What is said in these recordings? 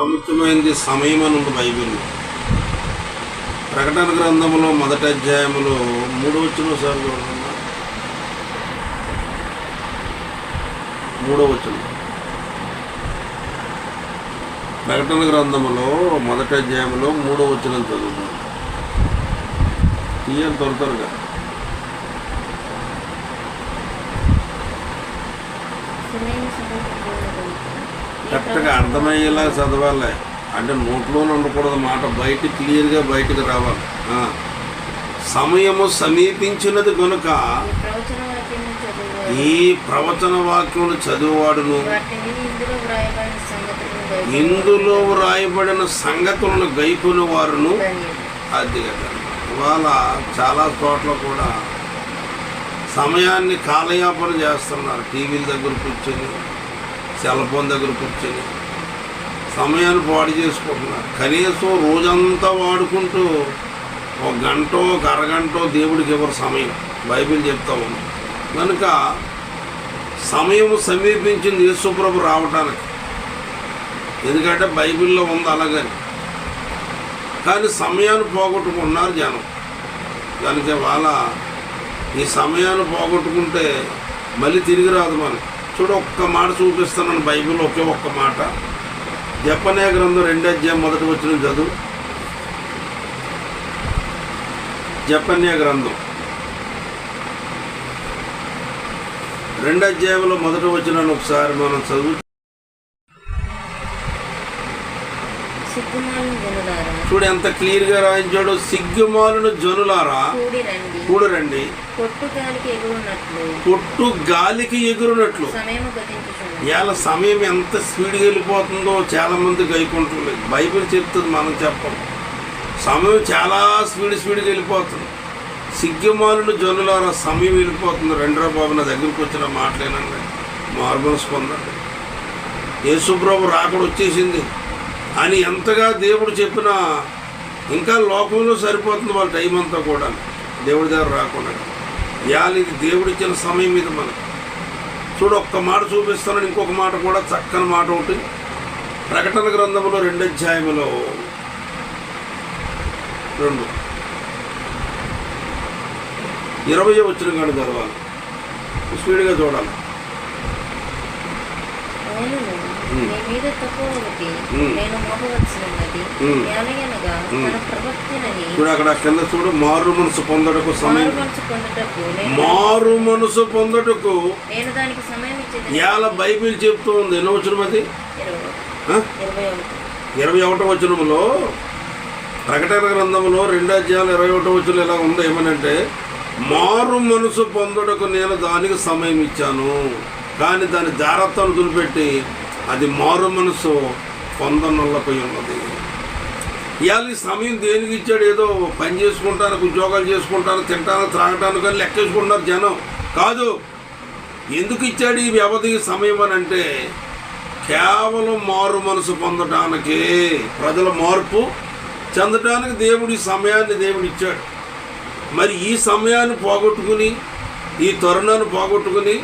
ప్రముఖమైనది సమయం అని ఉంది బైబిల్. ప్రకటన గ్రంథంలో మొదటి అధ్యాయంలో మూడు వచ్చిన సార్ చూడకుండా మూడో వచ్చిన ప్రకటన గ్రంథంలో మొదటి అధ్యాయంలో మూడో వచ్చిన చదువుతాం తీయాలి త్వర త్వరగా. కరెక్ట్గా అర్థమయ్యేలా చదవాలి. అంటే నోట్లోనే ఉండకూడదు మాట బయట క్లియర్గా బయటకు రావాలి. సమయము సమీపించినది కనుక ఈ ప్రవచన వాక్యములు చదువువాడును. ఇందులో వ్రాయబడిన సంగతులను గైకుని. వారును. కదా. ఇవాళ చాలా చోట్ల కూడా సమయాన్ని కాలయాపన చేస్తున్నారు. టీవీల దగ్గర కూర్చొని. సెల్ ఫోన్ దగ్గర కూర్చొని సమయాన్ని పాడు చేసుకుంటున్నారు. కనీసం రోజంతా వాడుకుంటూ ఒక గంట ఒక అరగంట దేవుడికి ఎవరు సమయం? బైబిల్ చెప్తా ఉంది. కనుక సమయం సమీపించింది యేసుప్రభు రావటానికి. ఎందుకంటే బైబిల్లో ఉంది అలాగని. కానీ సమయాన్ని పోగొట్టుకున్నారు జనం. దానికి వాళ్ళ ఈ సమయాన్ని పోగొట్టుకుంటే మళ్ళీ తిరిగి రాదు మనకి. చూడు ఒక్క మాట చూపిస్తున్నాను బైబిల్ ఒకే ఒక్క మాట. జపనే గ్రంథం రెండో అధ్యాయం మొదటి వచ్చిన చదువు. జపన్య గ్రంథం. రెండు అధ్యాయంలో మొదటి వచ్చిన ఒకసారి మనం చదువు. చూడు ఎంత క్లియర్గా రాయించాడో సిగ్గుమాలను జనులారా. కూడి రండి చూడరండి పొట్టు గాలికి ఎగురునట్లు. ఇవాళ సమయం ఎంత స్పీడ్గా వెళ్ళిపోతుందో చాలా మంది గైకుంటున్నారు. బైబిల్ చెప్తుంది మనం చెప్పం. సమయం చాలా స్పీడ్ స్పీడ్గా వెళ్ళిపోతుంది. సిగ్గుమాలను జనులారా సమయం వెళ్ళిపోతుంది. రెండరా బాబు నా దగ్గరికి వచ్చిన మాటలేనండి. మార్మల్స్ పొందండి యేసుప్రభు రాకడ వచ్చేసింది అని ఎంతగా దేవుడు చెప్పినా ఇంకా లోకంలో సరిపోతుంది వాళ్ళ టైం అంతా కూడా దేవుడి దగ్గర రాకుండా. ఇవాళ ఇది సమయం ఇది మనకు. చూడు ఒక్క మాట చూపిస్తానని ఇంకొక మాట కూడా చక్కని మాట ఒకటి. ప్రకటన గ్రంథంలో రెండు అధ్యాయంలో రెండు. ఇరవై వచ్చిన కాడు చదవాలి స్పీడ్గా చూడాలి. నీ మీద. నేను చూడు అక్కడ కింద చూడు మారు మనసు పొందటకు సమయం. మనసు పొందుటకు మారు మనసు పొందటకు నేను దానికి సమయం ఇచ్చేది ఇవాళ బైబిల్ చెప్తూ ఉంది. ఎన్నో వచ్చిన అది? ఇరవై ఒకటి. వచనములో ప్రకటన గ్రంథంలో రెండు అధ్యాయులు ఇరవై ఒకటో వచనం ఎలా ఉంది? ఏమనంటే మారు మనసు పొందుటకు నేను దానికి సమయం ఇచ్చాను. కానీ దాని జాగ్రత్తను దులిపెట్టి అది మారు మనసు పొందనల్లపై ఉన్నది. ఇవాళ ఈ సమయం దేనికి ఇచ్చాడు? ఏదో పని చేసుకుంటానికి ఉద్యోగాలు చేసుకుంటాను తింటాను త్రాగటానికి అని లెక్కేసుకుంటున్నారు జనం. కాదు ఎందుకు ఇచ్చాడు ఈ వ్యవధి సమయం అని అంటే కేవలం మారు మనసు పొందటానికే ప్రజల మార్పు చెందటానికి దేవుడి సమయాన్ని దేవుడు ఇచ్చాడు. మరి ఈ సమయాన్ని పోగొట్టుకుని ఈ తరుణాన్ని పోగొట్టుకుని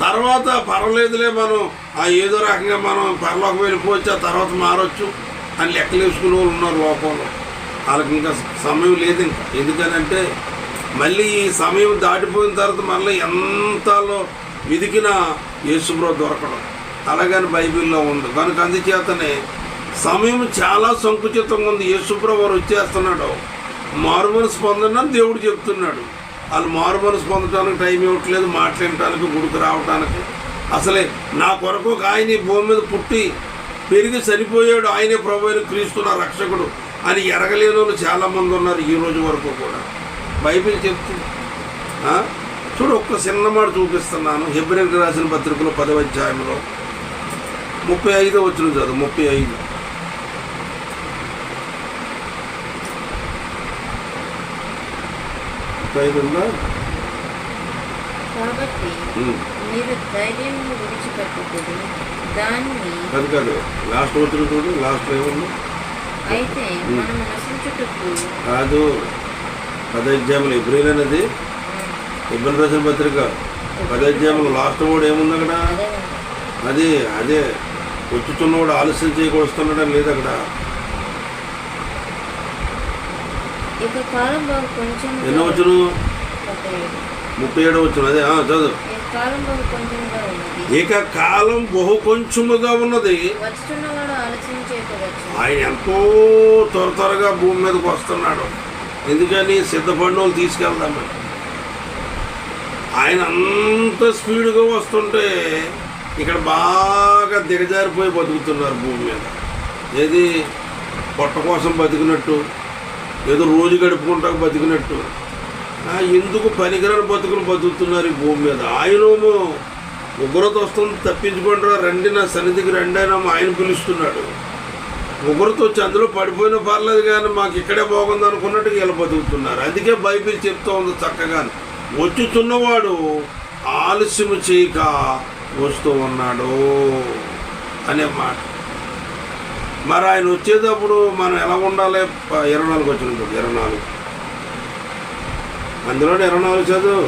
తర్వాత పర్వాలేదులే మనం ఆ ఏదో రకంగా మనం పరలోకం వెళ్ళిపోవచ్చు ఆ తర్వాత మారొచ్చు అని లెక్కలు వేసుకునే వాళ్ళు ఉన్నారు లోకంలో. వాళ్ళకి ఇంకా సమయం లేదు ఇంకా. ఎందుకనంటే మళ్ళీ ఈ సమయం దాటిపోయిన తర్వాత మళ్ళీ ఎంతలో వెతికినా యేసుబ్రో దొరకడం. అలాగని బైబిల్లో ఉంది. కనుక అందుచేతనే సమయం చాలా సంకుచితంగా ఉంది. యేసుబ్రో వారు వచ్చేస్తున్నాడు. మారు పొందనని దేవుడు చెప్తున్నాడు. వాళ్ళు మారు పొందడానికి టైం ఇవ్వట్లేదు మాట్లాడటానికి గుడికి రావడానికి అసలే నా కొరకు ఒక ఆయన భూమి మీద పుట్టి పెరిగి చనిపోయాడు. ఆయనే ప్రభు అయిన క్రీస్తు నా రక్షకుడు అని ఎరగలేని వాళ్ళు చాలామంది ఉన్నారు ఈ రోజు వరకు కూడా. బైబిల్ చెప్తుంది? చూడు ఒక్క చిన్న మాట చూపిస్తున్నాను. హెబ్రిల్కి రాసిన పత్రికలో పదవ అధ్యాయంలో ముప్పై ఐదు వచ్చిన చదువు ముప్పై ఐదు. ముప్పై ఐదు ఉందా. మీరు ధైర్యం దాన్ని కాదు కాదు లాస్ట్ వచ్చిన చూడు లాస్ట్ ఏముంది అయితే మనము నశించుటకు కాదు అనేది ఇబ్బంది రాసిన పత్రిక. పదధ్యాయులు లాస్ట్ కూడా ఏముంది అక్కడ? అదే అది వచ్చుచున్నవాడు ఆలస్యం చేయకొస్తున్నాడని లేదు అక్కడ? ఎన్నో వచ్చును ముప్పై ఏడో. వచ్చును అదే చదువు. ఇక కాలం బహు కొంచెముగా ఉన్నది. ఆయన ఎంతో త్వర త్వరగా భూమి మీదకి వస్తున్నాడు. ఎందుకని సిద్ధపడిన వాళ్ళు తీసుకెళ్దామని. ఆయన అంత స్పీడ్గా వస్తుంటే ఇక్కడ బాగా దిగజారిపోయి బతుకుతున్నారు భూమి మీద. ఏది పొట్ట కోసం బతికినట్టు ఏదో రోజు గడుపుకుంటా బతికినట్టు. ఎందుకు పనికిరాని బతుకులు బతుకుతున్నారు ఈ భూమి మీద? ఆయనమో ఉగ్రత వస్తుంది తప్పించుకుంటారా? రండి నా సన్నిధికి రండి అని ఆయన పిలుస్తున్నాడు. ఉగ్రత వచ్చి అందులో పడిపోయినా పర్లేదు కానీ మాకు ఇక్కడే బాగుంది అనుకున్నట్టు వీళ్ళు బతుకుతున్నారు. అందుకే బైబిల్ చెప్తూ ఉంది చక్కగా. వచ్చుతున్నవాడు ఆలస్యం చేయక వస్తూ ఉన్నాడు అనే మాట. మరి ఆయన వచ్చేటప్పుడు మనం ఎలా ఉండాలి? ఇరవై నాలుగు వచ్చినప్పుడు ఇరవై నాలుగు. అందులో ఇరవై నాలుగు చదువు.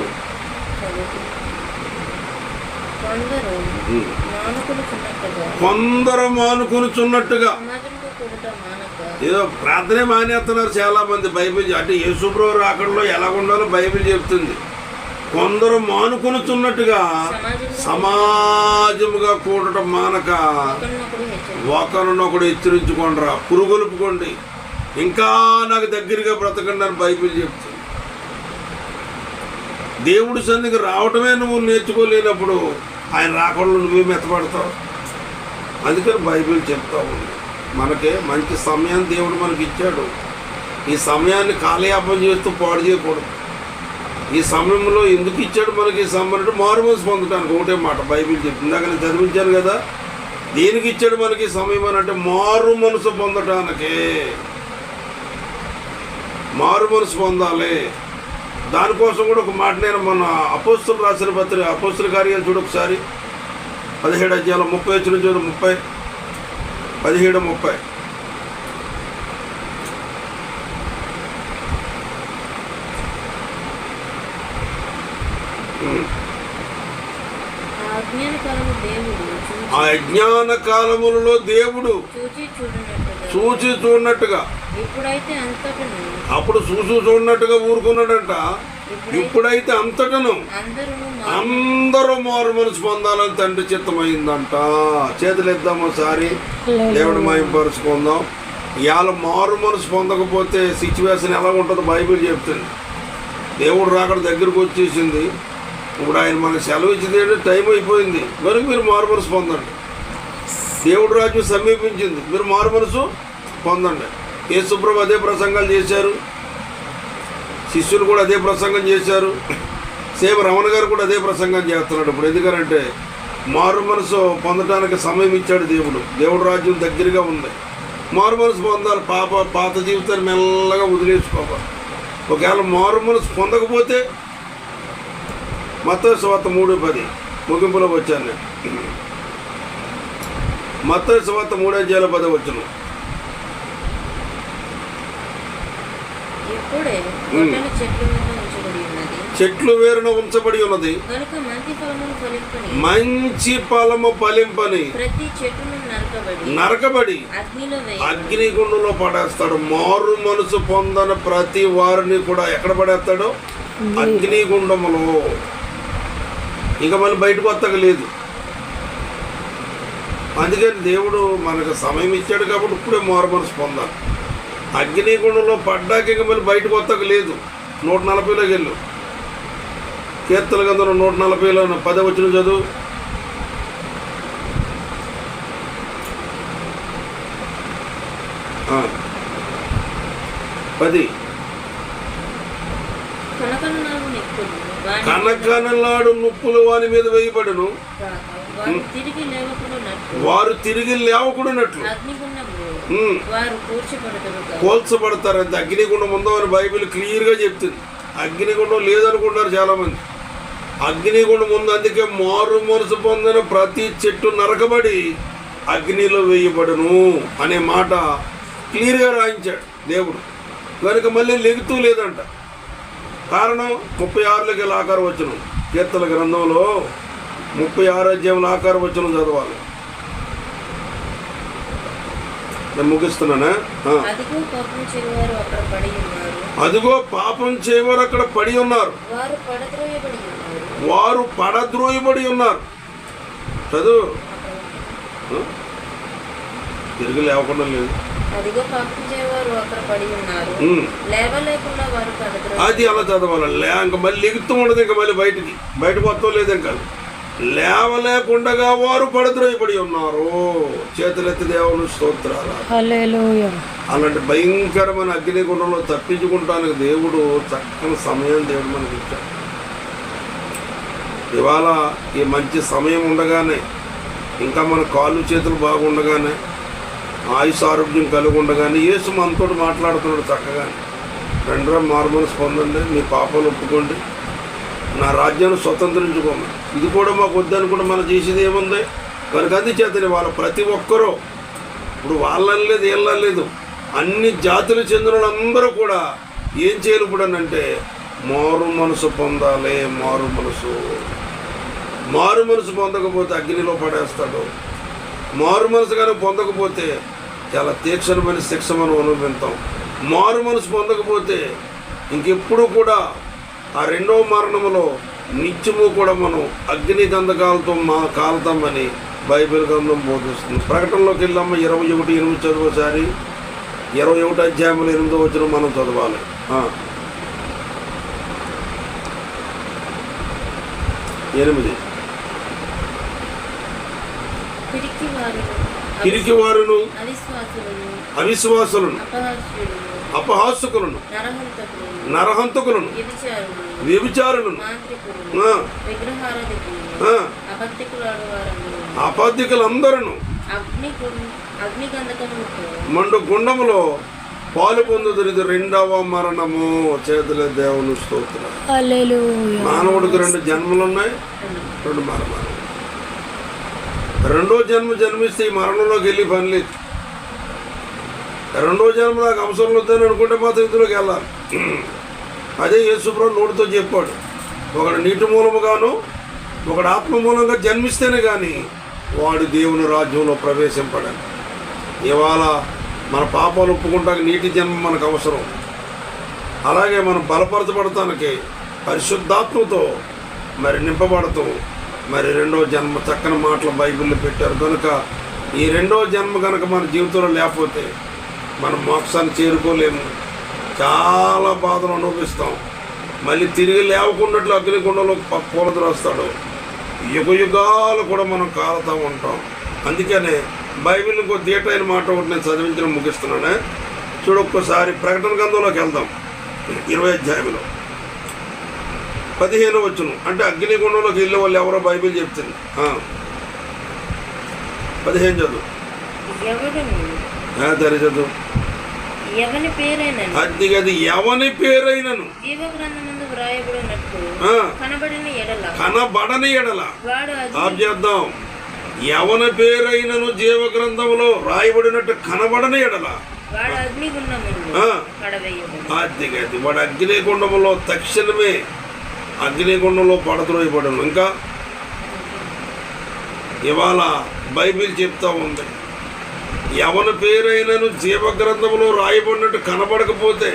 కొందరు మానుకొనుచున్నట్టుగా. ఏదో ప్రార్థనే మానేస్తున్నారు చాలా మంది బైబిల్ అంటే యేసుప్రభు రాకడలో ఎలా ఉండాలో బైబిల్ చెప్తుంది. కొందరు మానుకొనుచున్నట్టుగా సమాజముగా కూడటం మానక ఒకరినొకడు హెచ్చరి ఒకరినొకడు హెచ్చరించుకోండిరా. పురుగొలుపుకోండి. ఇంకా నాకు దగ్గరగా బ్రతకండి అని బైబిల్ చెప్తుంది. దేవుడి సన్నిధికి రావటమే నువ్వు నేర్చుకోలేనప్పుడు ఆయన రాకుండా నువ్వే మెత్తపడతావు. అందుకని బైబిల్ చెప్తా ఉంది. మనకే మంచి సమయాన్ని దేవుడు మనకి ఇచ్చాడు. ఈ సమయాన్ని కాలయాపం చేస్తూ పాడు చేయకూడదు. ఈ సమయంలో ఎందుకు ఇచ్చాడు మనకి ఈ సమయం అంటే మారుమనసు పొందడానికి ఒకటే మాట బైబిల్ చెప్తుంది. ఇందాక నేను చదివించాను కదా దేనికి ఇచ్చాడు మనకి ఈ సమయం అని అంటే మారు మనసు పొందటానికే. మారు మనసు పొందాలి. దానికోసం కూడా ఒక మాట నేను మన అపోస్తులు రాసిన పత్రిక అపోస్తుల కార్యాలు చూడు ఒకసారి. పదిహేడు అధ్యాయులు ముప్పై వచ్చిన చూడు ముప్పై. పదిహేడు ముప్పై. ఆ అజ్ఞాన ఆ కాలములలో దేవుడు చూచి చూడనట్టుగా. అప్పుడు చూసి చూడనట్టుగా ఊరుకున్నాడంట. ఇప్పుడైతే అంతటను. అందరూ మారు మనసు పొందాలని తండ్రి చిత్తమైందంట. చేతులు ఇద్దాం ఒకసారి దేవుడు మయంపరుచుకుందాం ఇవాళ మారు మనసు పొందకపోతే సిచ్యువేషన్ ఎలా ఉంటుందో బైబిల్ చెప్తుంది. దేవుడు రాకడ దగ్గరకు వచ్చేసింది. ఇప్పుడు ఆయన మనకు సెలవు ఇచ్చింది టైం అయిపోయింది. కనుక మీరు మారు మనసు పొందండి దేవుడు రాజ్యం సమీపించింది. మీరు మారు మనసు పొందండి ఏ సుబ్రహ్మ అదే ప్రసంగాలు చేశారు? శిష్యులు కూడా అదే ప్రసంగం చేశారు. సేవ రమణ గారు కూడా అదే ప్రసంగం చేస్తున్నాడు ఇప్పుడు. ఎందుకంటే మారు మనసు పొందడానికి సమయం ఇచ్చాడు దేవుడు. దేవుడు రాజ్యం దగ్గరగా ఉంది. మారు మనసు పొందాలి. పాప పాత జీవితాన్ని మెల్లగా వదిలేసుకోవాలి. ఒకవేళ మారు మనసు పొందకపోతే మత స్వాత మూడు పది ముగింపులో వచ్చాను నేను. మత స్వాత మూడు అధ్యాయుల పది వచ్చును ఇప్పుడే గొడ్డలి చెట్ల వేరున ఉంచబడి ఉన్నది. మంచి ఫలము ఫలింపని. ప్రతి చెట్టును నరకబడి అగ్నిగుండంలో పడేస్తాడు. మారు మనసు పొందని ప్రతి వారిని కూడా ఎక్కడ పడేస్తాడు? అగ్నిగుండములో ఇక మళ్ళీ బయటకు వత్తక లేదు. అందుకని దేవుడు మనకు సమయం ఇచ్చాడు కాబట్టి ఇప్పుడే మారు మనసు పొందాలి. అగ్నిగుండంలో పడ్డాక ఇక మళ్ళీ బయటకు వత్తక లేదు. నూట నలభైలోకి వెళ్ళు. కీర్తన గంధంలో నూట నలభైలో పదే వచ్చిన చదువు. పది. కనకనలాడు నుప్పులు వాని మీద వేయబడును. వారు తిరిగి లేవకున్నట్లు వారు తిరిగి లేవకూడనట్లు అగ్నిగుండంలో ఉమ్, వారు కూర్చబడతారు కోల్చబడతారు అంతే అగ్నిగుండం ఉందో అని బైబిల్ క్లియర్గా చెప్తుంది. అగ్నిగుండం లేదనుకుంటారు చాలామంది. అగ్నిగుండం ఉంది అందుకే మారు మనసు పొందిన ప్రతి చెట్టు నరకబడి అగ్నిలో వేయబడును అనే మాట క్లియర్గా రాయించాడు దేవుడు. కనుక మళ్ళీ లెగుతూ లేదంట. కారణం ముప్పై ఆరులకి ఆకారం వచ్చును కీర్తన గ్రంథంలో ముప్పై ఆరు అధ్యాయంలో ఆకారం వచ్చును చదవాలి. నేను ముగిస్తున్నానా. అదిగో పాపం చేవారు అక్కడ పడి ఉన్నారు. అదిగో పాపం చేయవారు అక్కడ పడి ఉన్నారు. వారు పడద్రోయబడి ఉన్నారు. చదువు? తిరిగి లేవకుండా లేదు. అది అలా చదవాలి. ఇంక మళ్ళీ ఎగుతూ ఉండదు ఇంకా మళ్ళీ బయటికి. బయటకు వస్తాం లేదు ఇంకా. లేవలేకుండగా వారు పడద్రోయబడి ఉన్నారు. చేతులెత్తి దేవుని స్తోత్రాలు. అలాంటి భయంకరమైన అగ్నిగుండంలో తప్పించుకుంటానికి దేవుడు చక్కని సమయం దేవుడు మనకి ఇచ్చాడు. ఇవాళ ఈ మంచి సమయం ఉండగానే ఇంకా మన కాళ్ళు చేతులు బాగుండగానే ఆయుష్ ఆరోగ్యం కలిగి ఉండగానే యేసు మనతో మాట్లాడుతున్నాడు చక్కగా రెండరా మార్మల్స్ పొందండి మీ పాపాలు ఒప్పుకోండి. నా రాజ్యాన్ని స్వతంత్రించుకోమని. ఇది కూడా మాకు వద్దనుకుంటే మనం చేసేది ఏముంది? కనుక అది చేతని వాళ్ళ ప్రతి ఒక్కరూ ఇప్పుడు వాళ్ళని లేదు వీళ్ళని లేదు అన్ని జాతులు చెందిన వాళ్ళందరూ కూడా ఏం చేయాలి ఇప్పుడు అని అంటే మారు మనసు పొందాలి మారు మనసు. మారు మనసు పొందకపోతే అగ్నిలో పడేస్తాడు. మారు మనసు కానీ పొందకపోతే చాలా తీక్షణమైన శిక్ష మనం అనుభవిస్తాం మారు మనసు పొందకపోతే ఇంకెప్పుడు కూడా ఆ రెండవ మరణములో నిత్యము కూడా మనం అగ్ని గంధకాలతో మా కాలుతామని బైబిల్ గ్రంథం బోధిస్తుంది. ప్రకటనలోకి వెళ్ళాము ఇరవై ఒకటి ఎనిమిది చదువుసారి ఇరవై ఒకటి అధ్యాయంలో ఎనిమిదో వచ్చిన మనం చదవాలి. ఎనిమిది. పిరికి వారును అవిశ్వాసులను అపహాసకులను నరహంతకులను వ్యభిచారులను అబద్ధికులందరూ మండు గుండములో పాలు పొందుతున్నది రెండవ మరణము. చేతుల దేవుని స్తోత్రం. హల్లెలూయా. మానవుడికి రెండు జన్మలు ఉన్నాయి రెండు మరణాలు. రెండో జన్మ జన్మిస్తే ఈ మరణంలోకి వెళ్ళి పని లేదు. రెండో జన్మ నాకు అవసరం వద్దని అనుకుంటే మాత్రం ఇందులోకి వెళ్ళాలి. అదే యేసుప్రభు నోటితో చెప్పాడు. ఒకడు నీటి మూలముగాను ఒకడు ఆత్మ మూలంగా జన్మిస్తేనే కానీ వాడు దేవుని రాజ్యంలో ప్రవేశింపడాలి ఇవాళ మన పాపాలు ఒప్పుకుంటానికి నీటి జన్మ మనకు అవసరం. అలాగే మనం బలపరచబడటానికి పరిశుద్ధాత్మతో మరి నింపబడతాం. మరి రెండో జన్మ చక్కని మాటలు బైబిల్లో పెట్టారు. కనుక ఈ రెండో జన్మ కనుక మన జీవితంలో లేకపోతే మనం మోక్షాన్ని చేరుకోలేము. చాలా బాధలు అనుభవిస్తాం. మళ్ళీ తిరిగి లేవకున్నట్లు అగ్నిగుండంలో పూలదులు వస్తాడు యుగ యుగాలు కూడా మనం కాలుతూ ఉంటాం. అందుకనే బైబిల్ ఇంకో దీటైన మాట ఒకటి నేను చదివించడం ముగిస్తున్నానే. చూడొక్కసారి ప్రకటన గ్రంథంలోకి వెళ్దాం. ఇరవై అధ్యాయంలో. పదిహేను వచ్చును. అంటే అగ్నిగుండంలోకి వెళ్ళే వాళ్ళు ఎవరో బైబిల్ చెప్తుంది. పదిహేను చదువు. దాని చదువు. అది ఎవని పేరైనను? కనబడిన ఎడల. చేద్దాం. ఎవని పేరైనను జీవ గ్రంథంలో రాయబడినట్టు కనబడని ఎడల. అది అది వాడు అగ్నిగుండంలో తక్షణమే అగ్నిగుండంలో పడద్రోయబడను ఇంకా ఇవాళ బైబిల్ చెప్తా ఉంది. ఎవరి పేరైనను జీవగ్రంథంలో రాయబడినట్టు కనబడకపోతే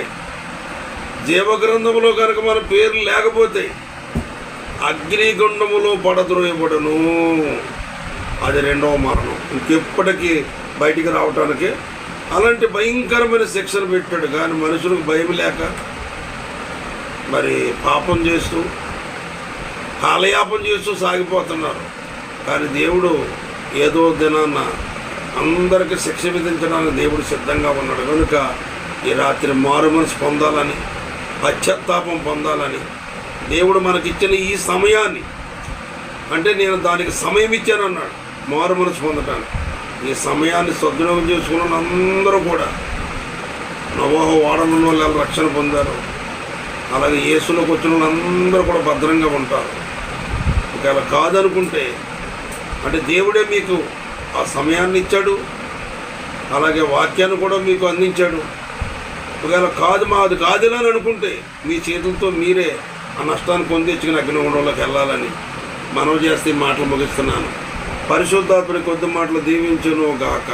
జీవగ్రంథంలో కనుక మన పేరు లేకపోతే అగ్నిగుండములో పడద్రోయబడను అది రెండవ మరణం. ఇంకెప్పటికీ బయటికి రావటానికి అలాంటి భయంకరమైన శిక్షను పెట్టాడు. కానీ మనుషులకు భయం లేక మరి పాపం చేస్తూ కాలయాపం చేస్తూ సాగిపోతున్నారు. కానీ దేవుడు ఏదో దినాన్న అందరికీ శిక్ష విధించడానికి దేవుడు సిద్ధంగా ఉన్నాడు. కనుక ఈ రాత్రి మారు మనసు పొందాలని పశ్చాత్తాపం పొందాలని దేవుడు మనకిచ్చిన ఈ సమయాన్ని అంటే నేను దానికి సమయం ఇచ్చానన్నాడు మారు మనసు పొందటానికి. ఈ సమయాన్ని సద్వినియోగం చేసుకున్న అందరూ కూడా నవోహ వాడల వాళ్ళు రక్షణ పొందారు. అలాగే యేసులోకి వచ్చిన వాళ్ళందరూ కూడా భద్రంగా ఉంటారు. ఒకవేళ కాదనుకుంటే అంటే దేవుడే మీకు ఆ సమయాన్ని ఇచ్చాడు అలాగే వాక్యాన్ని కూడా మీకు అందించాడు. ఒకవేళ కాదు మా అది కాదులే అని అనుకుంటే మీ చేతులతో మీరే ఆ నష్టాన్ని పొందించుకుని అగ్నిగుండంలోకి వెళ్ళాలని మనవి చేస్తే ఈ మాటలు ముగిస్తున్నాను. పరిశుద్ధాత్మని కొద్ది మాటలు దీవించును గాక